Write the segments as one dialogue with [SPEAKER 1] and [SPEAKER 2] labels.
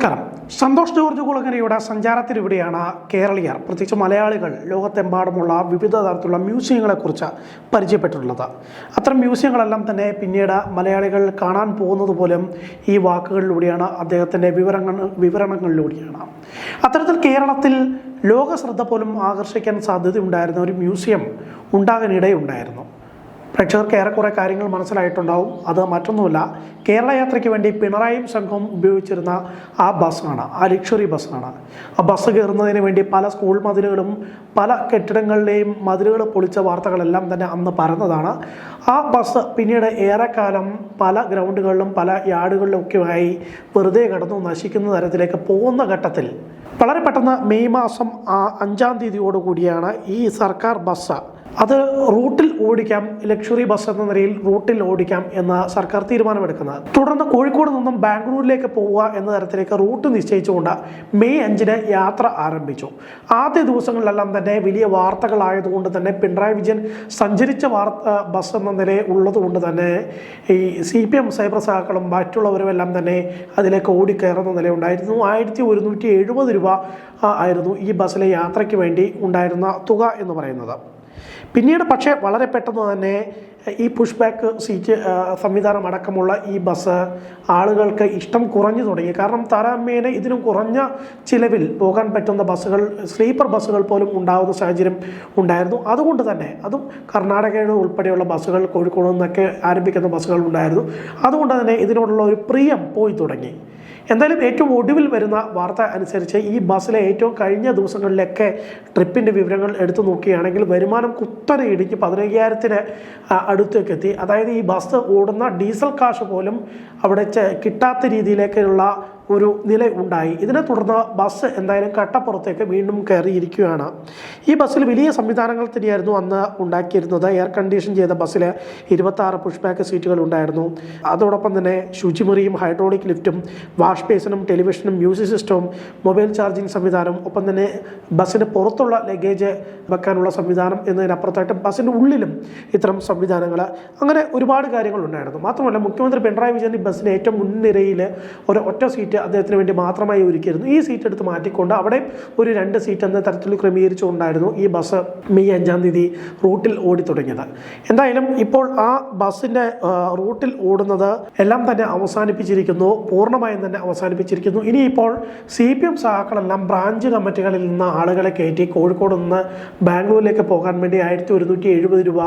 [SPEAKER 1] നമസ്കാരം. സന്തോഷ് ജോർജ് കുളങ്ങരയുടെ സഞ്ചാരത്തിനിവിടെയാണ് കേരളീയർ പ്രത്യേകിച്ച് മലയാളികൾ ലോകത്തെമ്പാടുമുള്ള വിവിധ തരത്തിലുള്ള മ്യൂസിയങ്ങളെക്കുറിച്ച് പരിചയപ്പെട്ടിട്ടുള്ളത്. അത്തരം മ്യൂസിയങ്ങളെല്ലാം തന്നെ പിന്നീട് മലയാളികൾ കാണാൻ പോകുന്നത് പോലും ഈ വാക്കുകളിലൂടെയാണ് അദ്ദേഹത്തിന്റെ വിവരങ്ങൾ വിവരണങ്ങളിലൂടെയാണ്. അത്തരത്തിൽ കേരളത്തിൽ ലോക ശ്രദ്ധ പോലും ആകർഷിക്കാൻ സാധ്യതയുണ്ടായിരുന്ന ഒരു മ്യൂസിയം ഉണ്ടാകാനിടയുണ്ടായിരുന്നു. പ്രേക്ഷകർക്ക് ഏറെക്കുറെ കാര്യങ്ങൾ മനസ്സിലായിട്ടുണ്ടാവും. അത് മറ്റൊന്നുമല്ല കേരള യാത്രയ്ക്ക് വേണ്ടി പിണറായിയും സംഘം ഉപയോഗിച്ചിരുന്ന ആ ബസ്സാണ് ആ ലക്ഷറി ബസ്സാണ്. ആ ബസ് കയറുന്നതിന് വേണ്ടി പല സ്കൂൾ മതിലുകളും പല കെട്ടിടങ്ങളുടെയും മതിലുകൾ പൊളിച്ച വാർത്തകളെല്ലാം തന്നെ അന്ന് പരന്നതാണ്. ആ ബസ് പിന്നീട് ഏറെക്കാലം പല ഗ്രൗണ്ടുകളിലും പല യാർഡുകളിലും ഒക്കെയായി വെറുതെ കിടന്നു നശിക്കുന്ന തരത്തിലേക്ക് പോകുന്ന ഘട്ടത്തിൽ വളരെ പെട്ടെന്ന് മെയ് മാസം അഞ്ചാം തീയതിയോടുകൂടിയാണ് ഈ സർക്കാർ ബസ് അത് റൂട്ടിൽ ഓടിക്കാം ലക്ഷറി ബസ് എന്ന നിലയിൽ റൂട്ടിൽ ഓടിക്കാം എന്ന സർക്കാർ തീരുമാനമെടുക്കുന്നത്. തുടർന്ന് കോഴിക്കോട് നിന്നും ബാംഗ്ലൂരിലേക്ക് പോവുക എന്ന തരത്തിലേക്ക് റൂട്ട് നിശ്ചയിച്ചുകൊണ്ട് മെയ് അഞ്ചിന് യാത്ര ആരംഭിച്ചു. ആദ്യ ദിവസങ്ങളിലെല്ലാം തന്നെ വലിയ വാർത്തകളായതുകൊണ്ട് തന്നെ പിണറായി വിജയൻ സഞ്ചരിച്ച വാർത്ത ബസ് എന്ന നിലയിൽ ഉള്ളതുകൊണ്ട് തന്നെ ഈ സി പി എം സൈബർ സഹാക്കളും മറ്റുള്ളവരും എല്ലാം തന്നെ അതിലേക്ക് ഓടിക്കയറുന്ന നിലയുണ്ടായിരുന്നു. ആയിരത്തി ഒരുന്നൂറ്റി എഴുപത് രൂപ ആയിരുന്നു ഈ ബസ്സിലെ യാത്രയ്ക്ക് വേണ്ടി ഉണ്ടായിരുന്ന തുക എന്ന് പറയുന്നത്. പിന്നീട് പക്ഷേ വളരെ പെട്ടെന്ന് തന്നെ ഈ പുഷ് ബാക്ക് സീറ്റ് സംവിധാനം അടക്കമുള്ള ഈ ബസ് ആളുകൾക്ക് ഇഷ്ടം കുറഞ്ഞു തുടങ്ങി. കാരണം താരതമ്യേന ഇതിനും കുറഞ്ഞ ചിലവിൽ പോകാൻ പറ്റുന്ന ബസ്സുകൾ സ്ലീപ്പർ ബസ്സുകൾ പോലും ഉണ്ടാകുന്ന സാഹചര്യം ഉണ്ടായിരുന്നു. അതുകൊണ്ട് തന്നെ അതും കർണാടകയുടെ ഉൾപ്പെടെയുള്ള ബസ്സുകൾ കോഴിക്കോട് നിന്നൊക്കെ ആരംഭിക്കുന്ന ബസ്സുകൾ ഉണ്ടായിരുന്നു. അതുകൊണ്ട് തന്നെ ഇതിനോടുള്ള ഒരു പ്രിയം പോയി തുടങ്ങി. എന്തായാലും ഏറ്റവും ഒടുവിൽ വരുന്ന വാർത്ത അനുസരിച്ച് ഈ ബസ്സിലെ ഏറ്റവും കഴിഞ്ഞ ദിവസങ്ങളിലൊക്കെ ട്രിപ്പിന്റെ വിവരങ്ങൾ എടുത്തു നോക്കുകയാണെങ്കിൽ വരുമാനം കുത്തനെ ഇടിഞ്ഞ് പതിനയ്യായിരത്തിന് അടുത്തേക്ക് എത്തി. അതായത് ഈ ബസ് ഓടുന്ന ഡീസൽ കാശ് പോലും അവിടെ കിട്ടാത്ത രീതിയിലേക്കുള്ള ഒരു നില ഉണ്ടായി. ഇതിനെ തുടർന്ന് ബസ് എന്തായാലും കട്ടപ്പുറത്തേക്ക് വീണ്ടും കയറിയിരിക്കുകയാണ്. ഈ ബസ്സിൽ വലിയ സംവിധാനങ്ങൾ തന്നെയായിരുന്നു അന്ന് ഉണ്ടാക്കിയിരുന്നത്. എയർ കണ്ടീഷൻ ചെയ്ത ബസ്സിൽ ഇരുപത്താറ് പുഷ് ബാക്ക് സീറ്റുകൾ ഉണ്ടായിരുന്നു. അതോടൊപ്പം തന്നെ ശുചിമുറിയും ഹൈഡ്രോളിക് ലിഫ്റ്റും വാഷ് ബേസിനും ടെലിവിഷനും മ്യൂസിക് സിസ്റ്റവും മൊബൈൽ ചാർജിങ് സംവിധാനം ഒപ്പം തന്നെ ബസ്സിന് പുറത്തുള്ള ലഗേജ് വെക്കാനുള്ള സംവിധാനം എന്നതിനപ്പുറത്തായിട്ട് ബസ്സിന്റെ ഉള്ളിലും ഇത്തരം സംവിധാനങ്ങൾ അങ്ങനെ ഒരുപാട് കാര്യങ്ങൾ ഉണ്ടായിരുന്നു. മാത്രമല്ല മുഖ്യമന്ത്രി പിണറായി വിജയൻ ബസ്സിന് ഏറ്റവും മുൻനിരയിൽ ഒരു ഒറ്റ സീറ്റ് അദ്ദേഹത്തിന് വേണ്ടി മാത്രമായി ഒരുക്കിയിരുന്നു. ഈ സീറ്റ് എടുത്ത് മാറ്റിക്കൊണ്ട് അവിടെ ഒരു രണ്ട് സീറ്റ് എന്ന തരത്തിൽ ക്രമീകരിച്ചുകൊണ്ടായിരുന്നു ഈ ബസ് മെയ് അഞ്ചാം തീയതി റൂട്ടിൽ ഓടി തുടങ്ങിയത്. എന്തായാലും ഇപ്പോൾ ആ ബസ്സിന്റെ റൂട്ടിൽ ഓടുന്നത് എല്ലാം തന്നെ അവസാനിപ്പിച്ചിരിക്കുന്നു. പൂർണമായും തന്നെ അവസാനിപ്പിച്ചിരിക്കുന്നു. ഇനിയിപ്പോൾ സി പി എം സഹാക്കളെല്ലാം ബ്രാഞ്ച് കമ്മിറ്റികളിൽ നിന്ന് ആളുകളെ കയറ്റി കോഴിക്കോട് നിന്ന് ബാംഗ്ലൂരിലേക്ക് പോകാൻ വേണ്ടി ആയിരത്തി ഒരുന്നൂറ്റി എഴുപത് രൂപ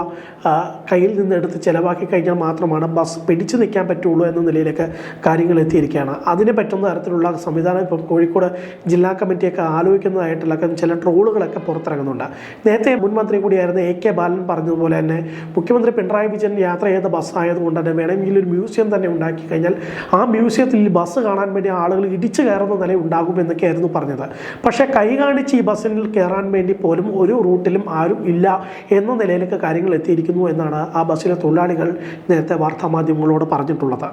[SPEAKER 1] കയ്യിൽ നിന്ന് എടുത്ത് ചിലവാക്കി കഴിഞ്ഞാൽ മാത്രമാണ് ബസ് പിടിച്ചു നിൽക്കാൻ പറ്റുള്ളൂ എന്ന നിലയിലേക്ക് കാര്യങ്ങൾ എത്തിയിരിക്കുകയാണ്. അതിന് പറ്റുന്ന തരത്തിലുള്ള സംവിധാനം ഇപ്പം കോഴിക്കോട് ജില്ലാ കമ്മിറ്റിയൊക്കെ ആലോചിക്കുന്നതായിട്ടുള്ള ചില ട്രോളുകളൊക്കെ പുറത്തിറങ്ങുന്നുണ്ട്. നേരത്തെ മുൻമന്ത്രി കൂടിയായിരുന്ന എ കെ ബാലൻ പറഞ്ഞതുപോലെ തന്നെ മുഖ്യമന്ത്രി പിണറായി വിജയൻ യാത്ര ചെയ്ത ബസ് ആയതുകൊണ്ട് തന്നെ വേണമെങ്കിൽ ഒരു മ്യൂസിയം തന്നെ ഉണ്ടാക്കി കഴിഞ്ഞാൽ ആ മ്യൂസിയത്തിൽ ബസ് കാണാൻ വേണ്ടി ആളുകൾ ഇടിച്ചു കയറുന്ന നില ഉണ്ടാകും എന്നൊക്കെയായിരുന്നു പറഞ്ഞത്. പക്ഷേ കൈ കാണിച്ച് ഈ ബസ്സിൽ കയറാൻ വേണ്ടി പോലും ഒരു റൂട്ടിലും ആരും ഇല്ല എന്ന നിലയിലേക്ക് കാര്യങ്ങൾ എത്തിയിരിക്കുന്നു എന്നാണ് ആ ബസ്സിലെ തൊഴിലാളികൾ നേരത്തെ വാർത്താമാധ്യമങ്ങളോട് പറഞ്ഞിട്ടുള്ളത്.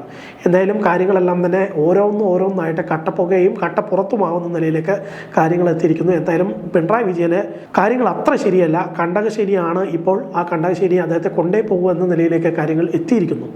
[SPEAKER 1] എന്തായാലും കാര്യങ്ങളെല്ലാം തന്നെ ഓരോന്നും ഓരോന്നായിട്ട് കട്ടപ്പുകയും കട്ടപ്പുറത്തുമാവുന്ന നിലയിലേക്ക് കാര്യങ്ങൾ എത്തിയിരിക്കുന്നു. എന്തായാലും പിണറായി വിജയന് കാര്യങ്ങൾ അത്ര ശരിയല്ല. കണ്ടകശ്ശേരിയാണ് ഇപ്പോൾ ആ കണ്ടകശ്ശേരി അദ്ദേഹത്തെ കൊണ്ടേ പോകുമെന്ന നിലയിലേക്ക് കാര്യങ്ങൾ എത്തിയിരിക്കുന്നു.